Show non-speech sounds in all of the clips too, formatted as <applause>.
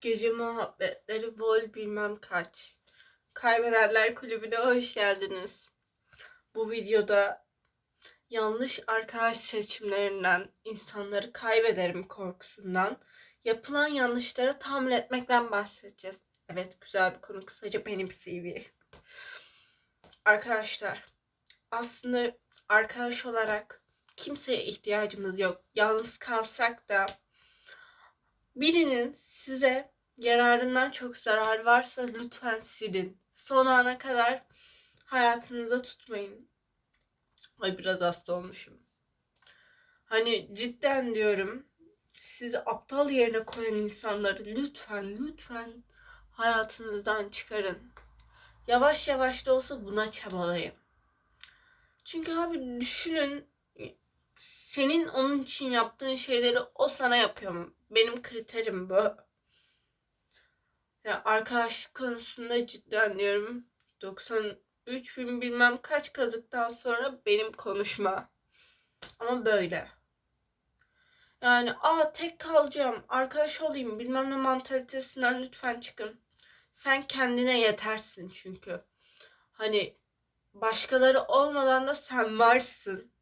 Gece muhabbetleri vol bilmem kaç. Kaybedenler kulübüne hoş geldiniz. Bu videoda yanlış arkadaş seçimlerinden, insanları kaybederim korkusundan, yapılan yanlışları tahmin etmekten bahsedeceğiz. Evet güzel bir konu kısaca benim CV. Arkadaşlar aslında arkadaş olarak kimseye ihtiyacımız yok. Yalnız kalsak da birinin size yararından çok zarar varsa lütfen silin. Son ana kadar hayatınıza tutmayın. Ay biraz hasta olmuşum. Hani cidden diyorum sizi aptal yerine koyan insanları lütfen lütfen hayatınızdan çıkarın. Yavaş yavaş da olsa buna çabalayın. Çünkü abi düşünün senin onun için yaptığın şeyleri o sana yapıyor mu? Benim kriterim bu. Ya arkadaşlık konusunda cidden diyorum 93 bin bilmem kaç kazıktan sonra benim konuşma. Ama böyle. Yani aa tek kalacağım, arkadaş olayım bilmem ne mantalitesinden lütfen çıkın. Sen kendine yetersin çünkü. Hani başkaları olmadan da sen varsın.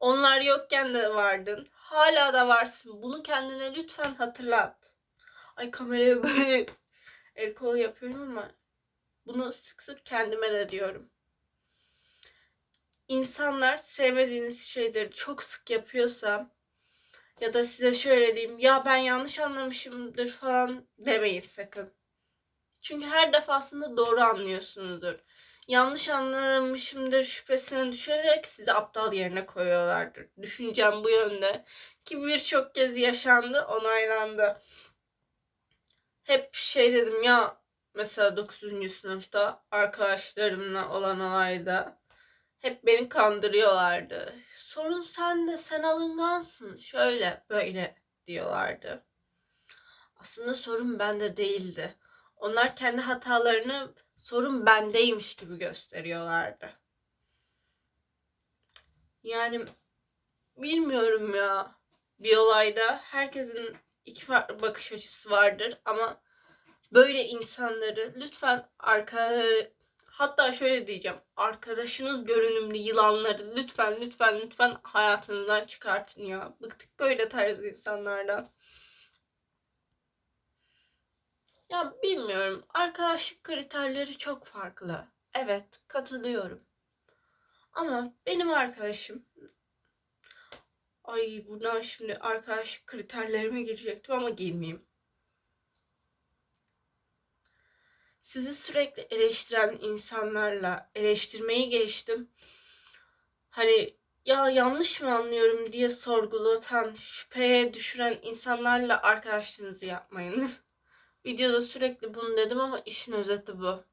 Onlar yokken de vardın. Hala da varsın. Bunu kendine lütfen hatırlat. Ay kameraya böyle el kol yapıyorum ama bunu sık sık kendime de diyorum. İnsanlar sevmediğiniz şeyleri çok sık yapıyorsa ya da size şöyle diyeyim ya ben yanlış anlamışımdır falan demeyin sakın. Çünkü her defasında doğru anlıyorsunuzdur. Yanlış anlamışımdır şüphesine düşerek sizi aptal yerine koyuyorlardır. Düşüncem bu yönde. Ki birçok kez yaşandı, onaylandı. Hep şey dedim ya mesela 9. sınıfta arkadaşlarımla olan olayda hep beni kandırıyorlardı. Sorun sende, sen alıngansın. Şöyle böyle diyorlardı. Aslında sorun bende değildi. Onlar kendi hatalarını sorun bendeymiş gibi gösteriyorlardı. Yani bilmiyorum ya. Bir olayda herkesin iki farklı bakış açısı vardır ama böyle insanları lütfen arka hatta şöyle diyeceğim. Arkadaşınız görünümlü yılanları lütfen lütfen lütfen hayatınızdan çıkartın ya. Bıktık böyle tarz insanlardan. Ya bilmiyorum. Arkadaşlık kriterleri çok farklı. Evet, katılıyorum. Ama benim arkadaşım Ay buradan şimdi arkadaşlık kriterlerime girecektim ama girmeyeyim. Sizi sürekli eleştiren insanlarla eleştirmeyi geçtim. Hani ya yanlış mı anlıyorum diye sorgulatan, şüpheye düşüren insanlarla arkadaşlığınızı yapmayın. <laughs> Videoda sürekli bunu dedim ama işin özeti bu.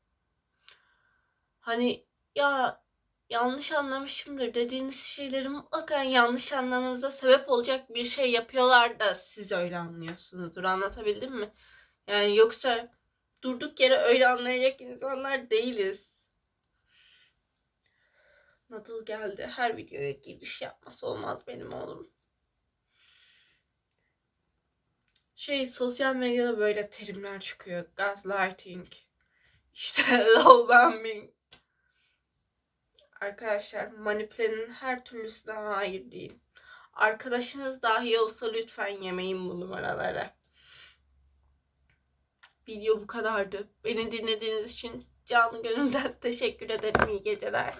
Hani ya yanlış anlamışımdır dediğiniz şeyleri mutlaka yanlış anlamanıza sebep olacak bir şey yapıyorlar da siz öyle anlıyorsunuzdur. Anlatabildim mi? Yani yoksa durduk yere öyle anlayacak insanlar değiliz. Nadıl geldi. Her videoya giriş yapması olmaz benim oğlum. Şey sosyal medyada böyle terimler çıkıyor. Gaslighting. İşte <laughs> love bombing. Arkadaşlar manipülenin her türlüsüne hayır değil. Arkadaşınız dahi olsa lütfen yemeyin bu numaraları. Video bu kadardı. Beni dinlediğiniz için canı gönülden <laughs> teşekkür ederim. İyi geceler.